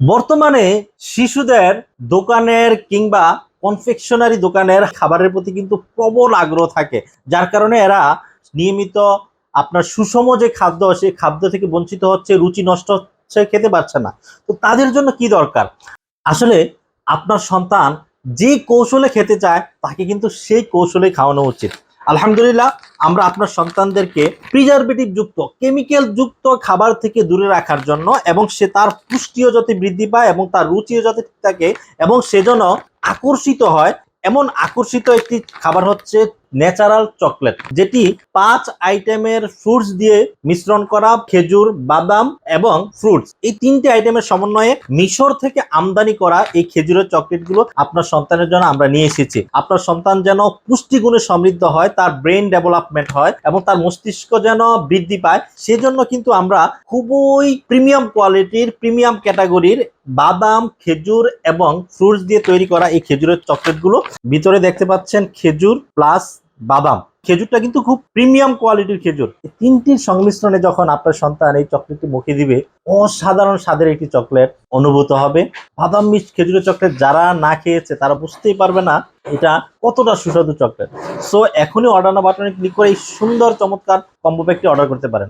বর্তমানে শিশুদের দোকানের কিংবা কনফেকশনারি দোকানের খাবারের প্রতি কিন্তু প্রবল আগ্রহ থাকে। যার কারণে এরা নিয়মিত আপনার সুষম যে খাদ্য, সেই খাদ্য থেকে বঞ্চিত হচ্ছে, রুচি নষ্ট হচ্ছে, খেতে পারছে না। তো তাদের জন্য কি দরকার? আসলে আপনার সন্তান যে কৌশলে খেতে চায়, তাকে কিন্তু সেই কৌশলে খাওয়ানো উচিত। আলহামদুলিল্লাহ, আমরা আপনার সন্তানদেরকে প্রিজারভেটিভ যুক্ত কেমিক্যাল যুক্ত খাবার থেকে দূরে রাখার জন্য এবং সে তার পুষ্টিও যাতে বৃদ্ধি পায় এবং তার রুচিও যাতে থাকে এবং সেজন্য আকর্ষিত হয়। এমন আকর্ষিত একটি খাবার হচ্ছে ন্যাচারাল চকলেট, যেটি পাঁচ আইটেমের ফ্রুটস দিয়ে মিশ্রণ করা খেজুর, বাদাম এবং ফ্রুটস। এই তিনটি আইটেমের সমন্বয়ে মিশর থেকে আমদানি করা এই খেজুরের চকলেটগুলো আপনার সন্তানের জন্য আমরা নিয়ে এসেছি। আপনার সন্তান যেন পুষ্টিগুণে সমৃদ্ধ হয়, তার ব্রেন ডেভেলপমেন্ট হয় এবং তার মস্তিষ্ক যেন বৃদ্ধি পায়, সেজন্য কিন্তু আমরা খুবই প্রিমিয়াম কোয়ালিটির, প্রিমিয়াম ক্যাটাগরির বাদাম, খেজুর এবং ফ্রুটস দিয়ে তৈরি করা এই খেজুরের চকলেটগুলো। ভিতরে দেখতে পাচ্ছেন খেজুর প্লাস বাদাম। খেজুরটা কিন্তু খুব প্রিমিয়াম কোয়ালিটির খেজুর। তিনটির সংমিশ্রণে যখন আপনার সন্তান এই চকলেটটি মুখে দিবে, অসাধারণ স্বাদের একটি চকলেট অনুভূত হবে। বাদাম মিষ্ট খেজুরের চকলেট যারা না খেয়েছে, তারা বুঝতেই পারবে না এটা কতটা সুস্বাদু চকলেট। সো এখনই অর্ডার না বাটনে ক্লিক করে এই সুন্দর চমৎকার কম্বো প্যাকটি অর্ডার করতে পারেন।